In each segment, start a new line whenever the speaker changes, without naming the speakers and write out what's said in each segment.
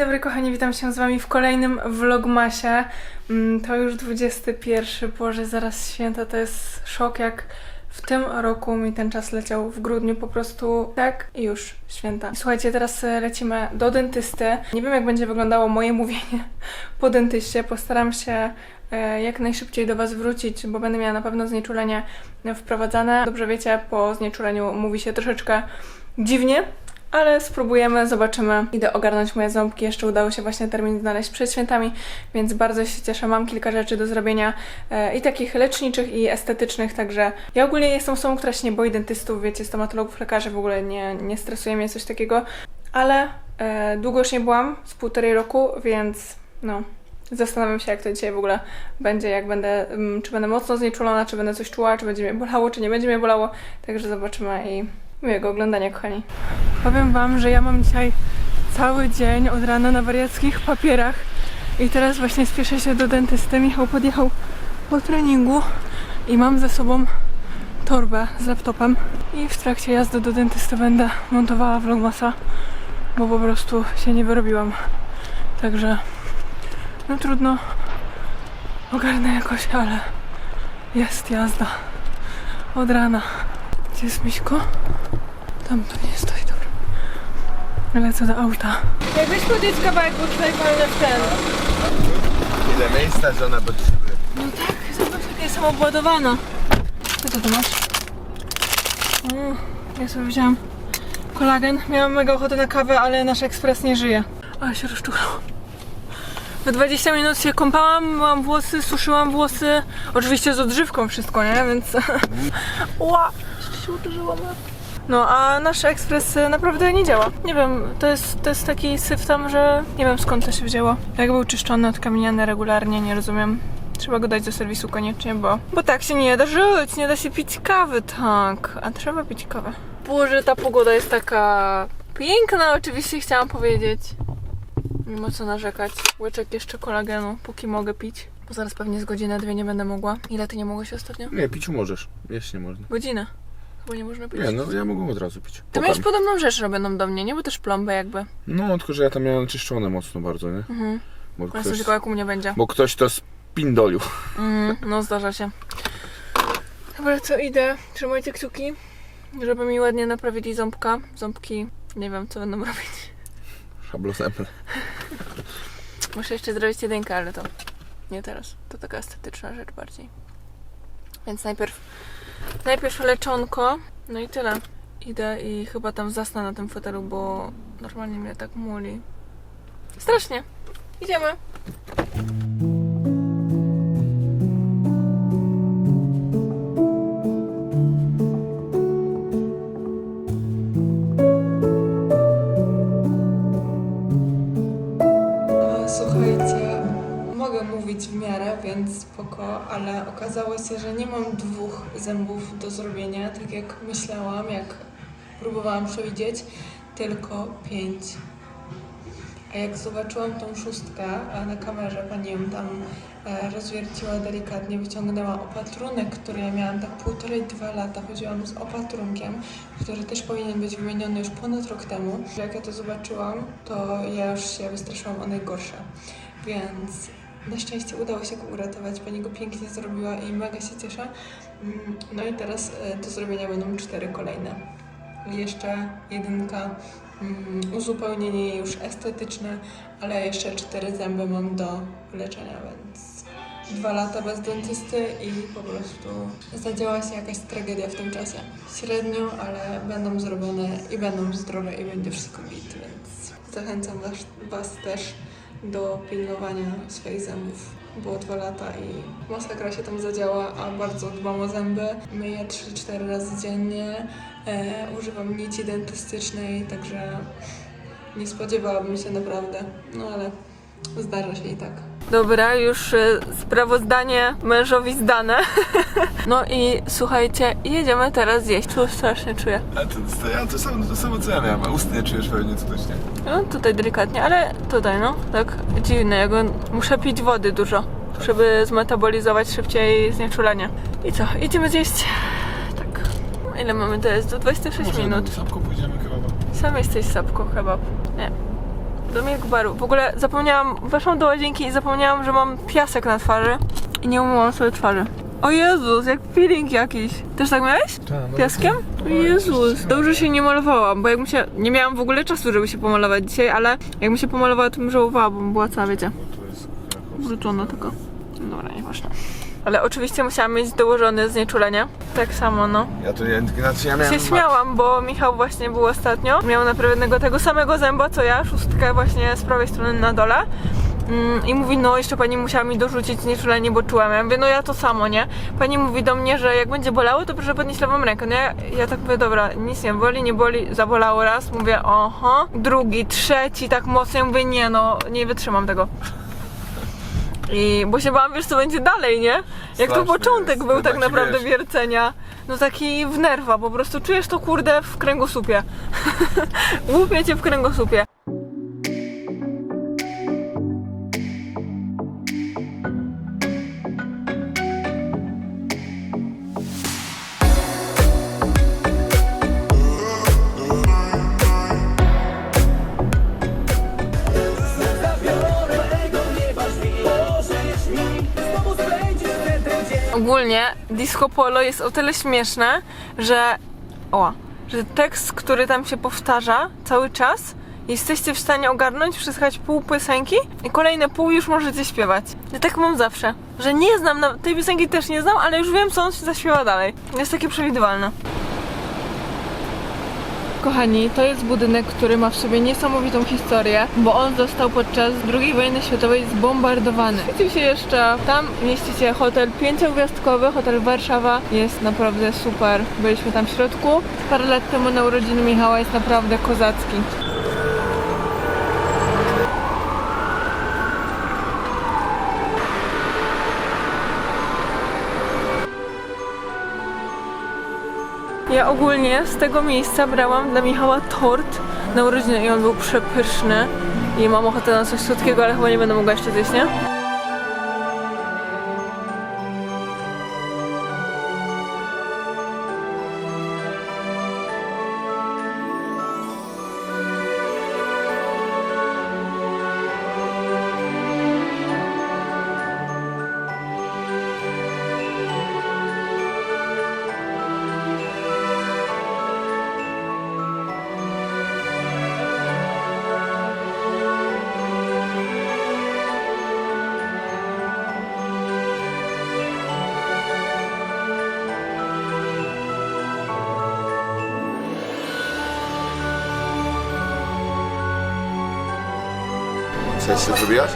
Dobry kochani, witam się z wami w kolejnym vlogmasie. Mm, To już 21, Boże, zaraz święta, to jest szok jak w tym roku mi ten czas leciał w grudniu, po prostu tak i już święta. Słuchajcie, teraz e, lecimy do dentysty. Nie wiem jak będzie wyglądało moje mówienie po dentyście, postaram się e, jak najszybciej do Was wrócić, bo będę miała na pewno znieczulenie wprowadzane. Dobrze wiecie, po znieczuleniu mówi się troszeczkę dziwnie, ale spróbujemy, zobaczymy. Idę ogarnąć moje ząbki. Jeszcze udało się właśnie termin znaleźć przed świętami, więc bardzo się cieszę. Mam kilka rzeczy do zrobienia e, i takich leczniczych, i estetycznych, także ja ogólnie jestem osobą, która się nie boi dentystów, wiecie, stomatologów, lekarzy, w ogóle nie, nie stresuje mnie coś takiego, ale e, długo już nie byłam, z półtorej roku, więc no, Zastanawiam się, jak to dzisiaj w ogóle będzie, jak będę, mm, czy będę mocno znieczulona, czy będę coś czuła, czy będzie mnie bolało, czy nie będzie mnie bolało. Także zobaczymy i miłego oglądania, kochani. Powiem Wam, że ja mam dzisiaj cały dzień od rana na wariackich papierach i teraz właśnie spieszę się do dentysty. Michał podjechał po treningu i mam ze sobą torbę z laptopem i w trakcie jazdy do dentysty będę montowała vlogmasa, bo po prostu się nie wyrobiłam. Także no trudno. Ogarnę jakoś, ale jest jazda. Od rana. Gdzie jest Miśko? Tam pewnie stoi, dobra. Lecę do auta. Jakbyś podjedź kawałek, bo tutaj walnę w ten.
Ile miejsca żona potrzebuje?
No tak, zobacz jak jestem obładowana. Co ty tu masz? Mm, ja sobie wziąłam kolagen. Miałam mega ochotę na kawę, ale nasz ekspres nie żyje. Ale się rozczuchał. Na 20 minut się kąpałam, myłam włosy, suszyłam włosy. Oczywiście z odżywką wszystko, nie? Więc... Ła! Jeszcze się uderzyłam. No, a nasz ekspres naprawdę nie działa. Nie wiem, to jest, to jest taki syf tam, że nie wiem skąd to się wzięło. Jak był czyszczony, odkamieniany regularnie, nie rozumiem. Trzeba go dać do serwisu koniecznie, bo... Bo tak się nie da żyć, nie da się pić kawy, tak. A trzeba pić kawę. Boże, ta pogoda jest taka piękna, oczywiście chciałam powiedzieć. Ma co narzekać. Łyczek jeszcze kolagenu, póki mogę pić. Bo zaraz pewnie z godzinę, dwie nie będę mogła. Ile ty nie mogłeś ostatnio?
Nie, pić możesz. Jeść nie można.
Godzinę. Chyba nie można pić.
Nie, no ja mogę od razu pić.
To
Pokarm.
miałeś podobną rzecz robioną do mnie, nie? Bo też plombę jakby.
No, tylko że ja tam miałem czyszczone mocno bardzo, nie?
Mhm.
Bo ktoś,
tylko jak u mnie będzie.
bo ktoś to spindolił.
Mhm, no zdarza się. Dobra, co idę? Trzymajcie kciuki, żeby mi ładnie naprawili ząbka. Ząbki, nie wiem co będą robić.
Szablozemle.
Muszę jeszcze zrobić jedynkę, ale to nie teraz. To taka estetyczna rzecz bardziej. Więc najpierw, najpierw leczonko, no i tyle. Idę i chyba tam zasnę na tym fotelu, bo normalnie mnie tak muli. Strasznie. Idziemy. W miarę, więc spoko, ale okazało się, że nie mam dwóch zębów do zrobienia, tak jak myślałam, jak próbowałam przewidzieć, tylko pięć. A jak zobaczyłam tą szóstkę na kamerze, pani ją tam e, rozwierciła delikatnie, wyciągnęła opatrunek, który ja miałam tak półtorej, dwa lata. Chodziłam z opatrunkiem, który też powinien być wymieniony już ponad rok temu. Jak ja to zobaczyłam, to ja już się wystraszyłam o najgorsze. Więc na szczęście udało się go uratować. Pani go pięknie zrobiła i mega się cieszę. Mm, No i teraz e, do zrobienia będą cztery kolejne. Jeszcze jedynka, mm, uzupełnienie już estetyczne, ale jeszcze cztery zęby mam do leczenia, więc dwa lata bez dentysty i po prostu zadziała się jakaś tragedia w tym czasie. Średnio, ale będą zrobione i będą zdrowe i będzie wszystko git, więc zachęcam was, was też do pilnowania swoich zębów. Było dwa lata i masakra się tam zadziała, a bardzo dbam o zęby. Myję 3-4 razy dziennie, e, używam nici dentystycznej, także nie spodziewałabym się naprawdę, no ale zdarza się i tak. Dobra, już e, sprawozdanie mężowi zdane. No i słuchajcie, jedziemy teraz zjeść. Tu strasznie czuję.
A to, to, ja to samo, to samo co ja miałem, a ust nie czujesz pewnie tutaj, nie?
No tutaj delikatnie, ale tutaj no, tak dziwne, ja go muszę pić wody dużo, żeby zmetabolizować szybciej znieczulenie. I co, idziemy zjeść? Tak. Ile mamy teraz? Do 26 minut.
Szybko pójdziemy kebaba.
Sam jesteś sapką kebab. Nie. Do milk baru. W ogóle zapomniałam, weszłam do łazienki i zapomniałam, że mam piasek na twarzy i nie umyłam sobie twarzy. O Jezus, jak peeling jakiś. Też tak miałeś?
no
Piaskiem? O Jezus, dobrze się nie malowałam, bo jakbym się, nie miałam w ogóle czasu, żeby się pomalować dzisiaj, ale jakbym się pomalowała, to bym żałowała, bo bym była cała, wiecie, wrócona tylko. Dobra, nieważne. Ale oczywiście musiałam mieć dołożone znieczulenie. Tak samo, no
Ja nie, znaczy ja miałem...
się śmiałam, bo Michał właśnie był ostatnio. Miał naprawionego tego samego zęba co ja, szóstkę właśnie z prawej strony na dole. Mm, I mówi, no jeszcze pani musiała mi dorzucić znieczulenie, bo czułam. Ja mówię, no ja to samo, nie? Pani mówi do mnie, że jak będzie bolało, to proszę podnieść lewą rękę. No ja, ja tak mówię, dobra, nic nie boli, nie boli, zabolało raz. Mówię, oho. Drugi, trzeci, tak mocno. Ja mówię, nie no, nie wytrzymam tego. I bo się bałam, wiesz co będzie dalej, nie? Jak to
Straszny
początek
jest.
był
No
tak
taki,
naprawdę
wiesz.
wiercenia. No taki w nerwa, po prostu czujesz to kurde w kręgosłupie. Łupie cię w kręgosłupie. Ogólnie disco polo jest o tyle śmieszne, że o, że tekst, który tam się powtarza cały czas, jesteście w stanie ogarnąć, przesłuchać pół piosenki i kolejne pół już możecie śpiewać. Ja tak mam zawsze, że nie znam, na- tej piosenki też nie znam, ale już wiem co on się zaśpiewa dalej. Jest takie przewidywalne. Kochani, to jest budynek, który ma w sobie niesamowitą historię, bo on został podczas II wojny światowej zbombardowany. Mieści się jeszcze, tam mieści się hotel pięciogwiazdkowy, hotel Warszawa. Jest naprawdę super. Byliśmy tam w środku. Parę lat temu na urodziny Michała jest naprawdę kozacki. Ja ogólnie z tego miejsca brałam dla Michała tort na urodziny i on był przepyszny. I mam ochotę na coś słodkiego, ale chyba nie będę mogła jeszcze zjeść, nie?
Chcesz się wybijać?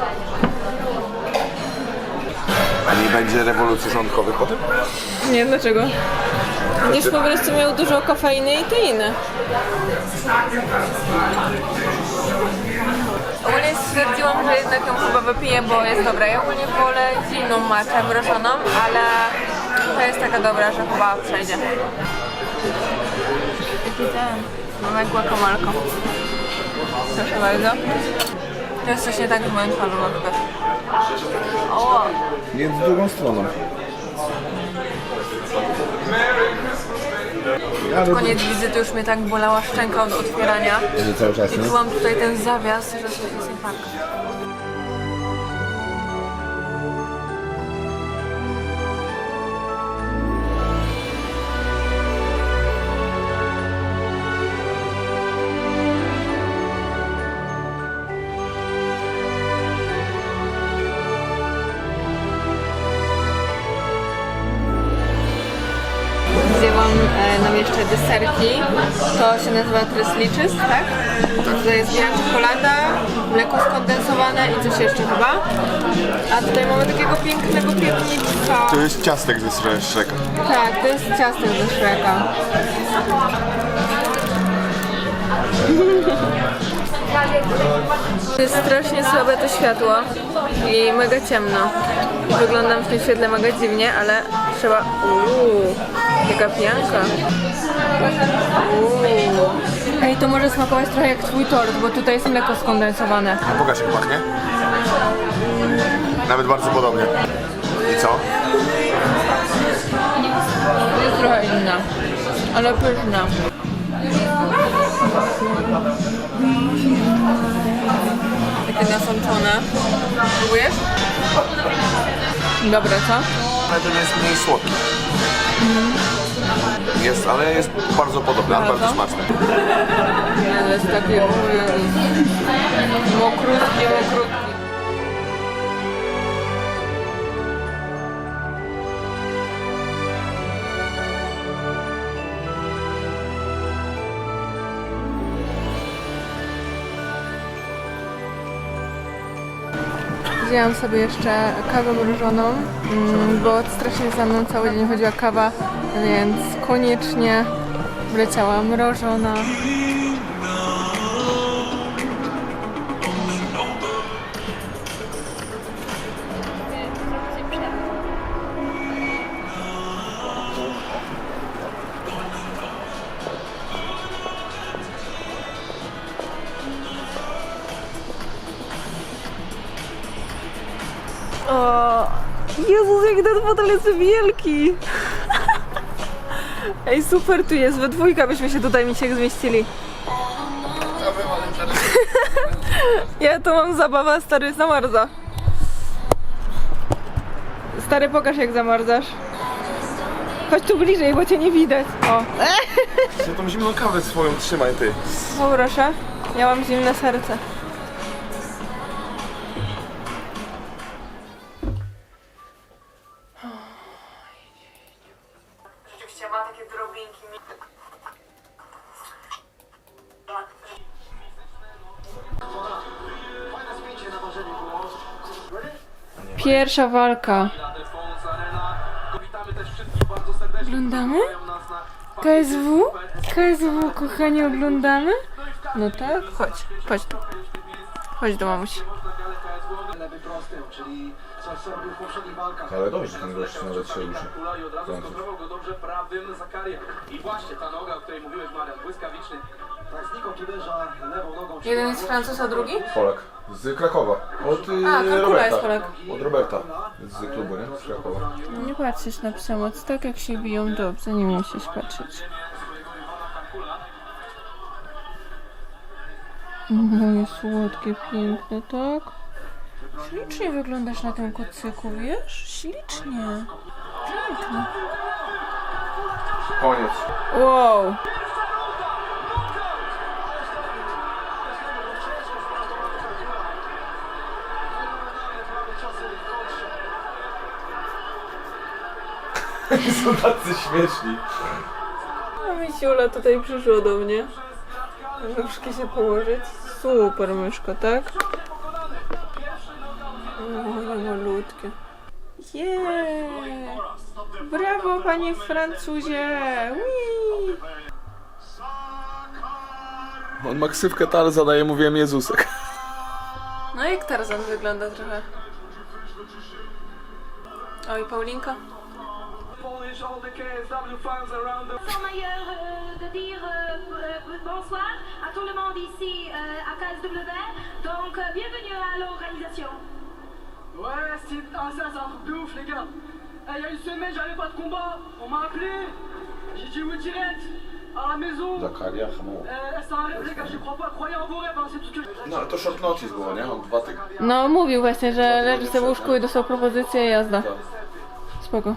A nie będzie rewolucji rządkowych po tym?
Nie, dlaczego? Będziesz po prostu miał dużo kofeiny i teiny. Ogólnie stwierdziłam, że jednak ją chyba wypiję, bo jest dobra. Ja ogólnie wolę zimną matkę mrożoną, ale to jest taka dobra, że chyba przejdzie. Jaki ten? Mam jak guacamalko. Proszę bardzo. To jest coś nie tak z moją twarzą na przykład. O!
Nie w drugą stroną. Ja
Koniec wizyty już mnie tak bolała szczęka od otwierania.
Cały czas,
I
nie?
czułam tutaj ten zawias, że coś jest nie tak. Deserki. To się nazywa tresliczys, tak? Tutaj jest biała czekolada, mleko skondensowane i coś jeszcze chyba. A tutaj mamy takiego pięknego piewnictwa.
To jest ciastek ze Shreka.
Tak, to jest ciastek ze Shreka. To jest strasznie słabe to światło i mega ciemno. Wyglądam w tym świetle mega dziwnie, ale trzeba... Uuu, jaka pianka. Uuu. Ej, to może smakować trochę jak twój tort, bo tutaj jest mleko skondensowane.
Pokaż jak pachnie. Nawet bardzo podobnie. I co?
Jest trochę inna, ale pyszna. takie nasączone. Próbujesz? Dobre, co?
Ale ten jest mniej słodki. Jest, ale jest bardzo podobny, ale
Bardzo?
smaczny.
Ale jest takie mokrutki, mokrutki. Wzięłam sobie jeszcze kawę mrożoną, mm, bo strasznie za mną cały dzień chodziła kawa, więc koniecznie wleciała mrożona. Jest wielki! Ej, super tu jest, we dwójka byśmy się tutaj mi się zmieścili. Ja to mam zabawa, stary, zamarza. Stary, pokaż jak zamarzasz. Chodź tu bliżej, bo cię nie widać. O,
Ja tą zimną kawę swoją trzymaj ty.
no proszę. Ja mam zimne serce. Pierwsza walka. Oglądamy? KSW? KSW, kochani, oglądamy? No tak, chodź, chodź tu. Chodź do mamusi.
Ale dobrze, ten gość nawet się ruszy.
Go dobrze prawym Zakarię. I właśnie ta noga, o której mówiłeś Marian, błyskawiczny.
Tak znikąd uderza lewą nogą.
Jeden jest Francuz, a drugi?
Polak. Z Krakowa. Od y,
A, Kakula
Roberta.
jest Polak.
Od Roberta. Z klubu, nie? Z Krakowa.
Nie patrzysz na przemoc, tak jak się biją dobrze, nie musisz patrzeć. Moje słodkie, piękne, tak? Ślicznie wyglądasz na tym kocyku, wiesz? Ślicznie. Pięknie.
Koniec.
Wow.
Są tacy śmieszni.
A Misiula tutaj przyszła do mnie. Nóżki się położyć. Super myszka, tak? O, malutkie. Yeah. Brawo, panie Francuzie! Whee!
On ma ksywkę Tarzana, ja mówiłem Jezusek.
No jak Tarzan wygląda trochę. Oj, Paulinka.
Sans meilleur euh, de dire euh, euh, bonsoir à tout le monde ici euh, à KSW. Donc, euh, bienvenue à l'organisation.
Ouais, c'est ah, ça, c'est un truc de ouf, les gars. Eh, Il y a une semaine, j'avais pas de combat. On m'a appelé. J'ai dit oui direct. À la maison.
Zakaria, Hamowa.
C'est un rêve, les gars, j'y crois pas. Croyez en vos rêves, hein, c'est tout ce que je.
No ale to short notice było, nie? On dwa tygodnie.
No, mówił właśnie, że leży sobie w łóżku i dostał propozycję jazda. Spoko.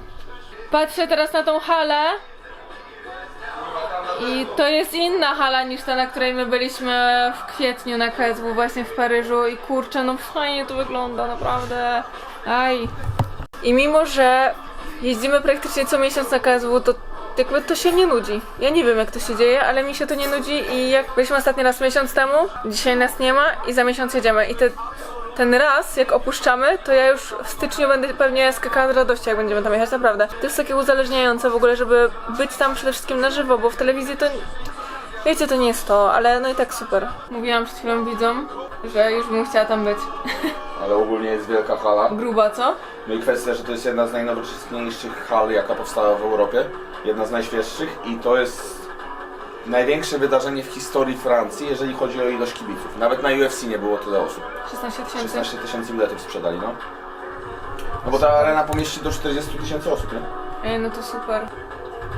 Patrzę teraz na tą halę. I to jest inna hala niż ta, na której my byliśmy w kwietniu na KSW właśnie w Paryżu i kurczę, no fajnie to wygląda, naprawdę. Aj. I mimo, że jeździmy praktycznie co miesiąc na KSW, to jakby to się nie nudzi. Ja nie wiem jak to się dzieje, ale mi się to nie nudzi i jak byliśmy ostatni raz miesiąc temu, dzisiaj nas nie ma i za miesiąc jedziemy. I te, ten raz, jak opuszczamy, to ja już w styczniu będę pewnie skakała z radości, jak będziemy tam jechać, naprawdę. To jest takie uzależniające w ogóle, żeby być tam przede wszystkim na żywo, bo w telewizji to... Wiecie, to nie jest to, ale no i tak super. Mówiłam przed chwilą widzom, że już bym chciała tam być.
Ale ogólnie jest wielka hala.
Gruba, co?
No i kwestia, że to jest jedna z najnowocześniejszych hal, jaka powstała w Europie. Jedna z najświeższych i to jest największe wydarzenie w historii Francji, jeżeli chodzi o ilość kibiców. Nawet na UFC nie było tyle osób.
16 tysięcy.
16 tysięcy biletów sprzedali, no. No bo ta arena pomieści do 40 tysięcy osób, nie?
Ej, no to super.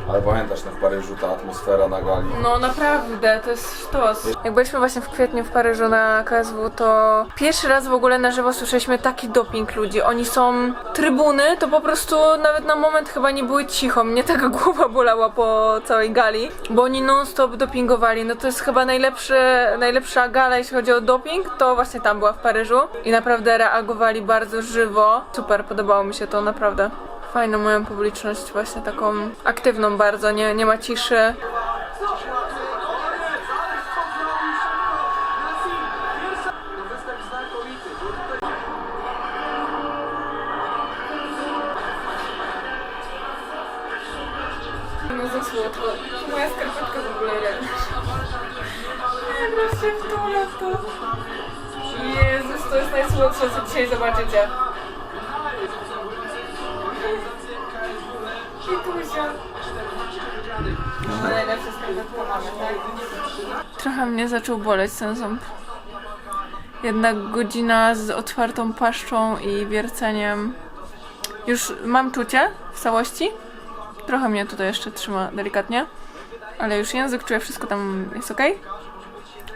Ale pamiętasz, no w Paryżu ta atmosfera na gali.
No naprawdę, to jest sztos. Jak byliśmy właśnie w kwietniu w Paryżu na KSW, to pierwszy raz w ogóle na żywo słyszeliśmy taki doping ludzi. Oni są trybuny, to po prostu nawet na moment chyba nie były cicho. Mnie taka głowa bolała po całej gali, bo oni non-stop dopingowali. No to jest chyba najlepszy, najlepsza gala, jeśli chodzi o doping, to właśnie tam była w Paryżu. I naprawdę reagowali bardzo żywo. Super, podobało mi się to, naprawdę. Fajną moją publiczność, właśnie taką aktywną bardzo, nie, nie ma ciszy. No za słodko. Moja skarpetka w ogóle leży. Nie, się wtulę w to. Jezus, to jest najsłodsze, co dzisiaj zobaczycie. Tak? Trochę mnie zaczął boleć ten ząb. Jednak godzina z otwartą paszczą i wierceniem. Już mam czucie w całości. Trochę mnie tutaj jeszcze trzyma delikatnie. Ale już język czuję, wszystko tam jest ok.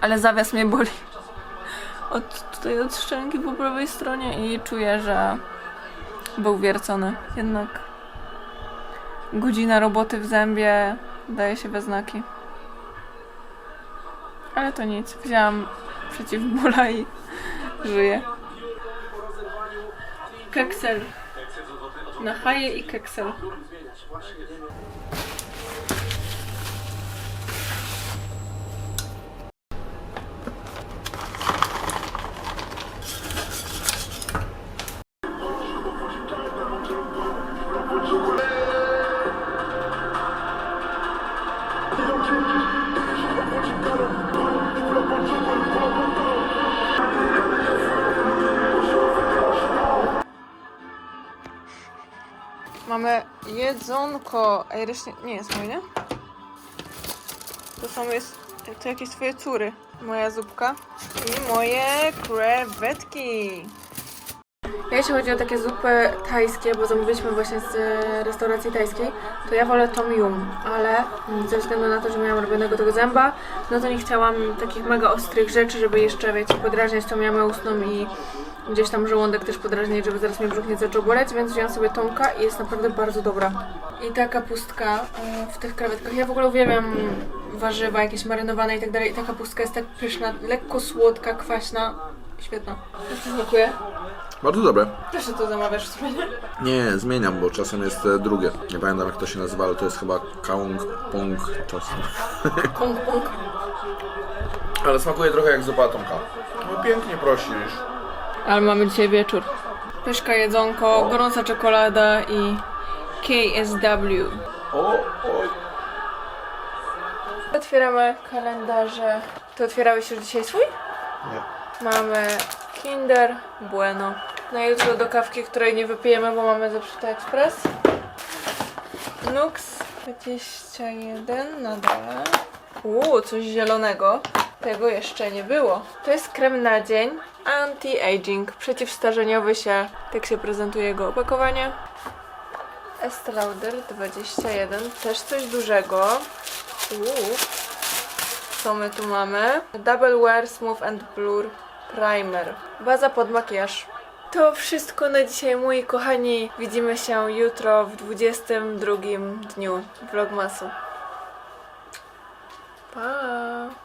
Ale zawias mnie boli. Od tutaj od szczęki po prawej stronie i czuję, że był wiercony. Jednak godzina roboty w zębie daje się we znaki. Ale to nic. Wzięłam przeciwbóla i żyję. Keksel. Na haje i keksel. Jedzonko. Ej, reszcie nie jest moje, nie? To są jest, to jakieś twoje córy. Moja zupka i moje krewetki. Jeśli chodzi o takie zupy tajskie, bo zamówiliśmy właśnie z e, restauracji tajskiej, to ja wolę tom yum, ale mm, ze względu na to, że miałam robionego tego zęba, no to nie chciałam takich mega ostrych rzeczy, żeby jeszcze, wiecie, podrażniać tą jamę ustną i gdzieś tam żołądek też podrażniać, żeby zaraz mnie brzuch nie zaczął boleć, więc wziąłam sobie tomka i jest naprawdę bardzo dobra. I ta kapustka e, w tych krewetkach, ja w ogóle uwielbiam warzywa jakieś marynowane i tak dalej, i ta kapustka jest tak pyszna, lekko słodka, kwaśna, świetna. Jak Ci smakuje?
Bardzo dobre.
Też to zamawiasz w sumie, nie?
Zmieniam, bo czasem jest e, drugie. Nie pamiętam jak to się nazywa, ale to jest chyba kaung pong czasem.
Kong, kong.
Ale smakuje trochę jak zupa tomka. No pięknie prosisz.
Ale mamy dzisiaj wieczór. Pyszka, jedzonko, gorąca czekolada i KSW. Otwieramy kalendarze. Ty otwierałeś już dzisiaj swój?
Nie.
Mamy Kinder Bueno. Na jutro do kawki, której nie wypijemy, bo mamy zepsuty ekspres. Nux 21 na dole. Uuu, coś zielonego. Tego jeszcze nie było. To jest krem na dzień anti-aging, przeciwstarzeniowy się. Tak się prezentuje jego opakowanie. Estee Lauder 21, też coś dużego. Uuu. Co my tu mamy? Double Wear Smooth and Blur Primer. Baza pod makijaż. To wszystko na dzisiaj, moi kochani. Widzimy się jutro w 22 dniu Vlogmasu. Pa!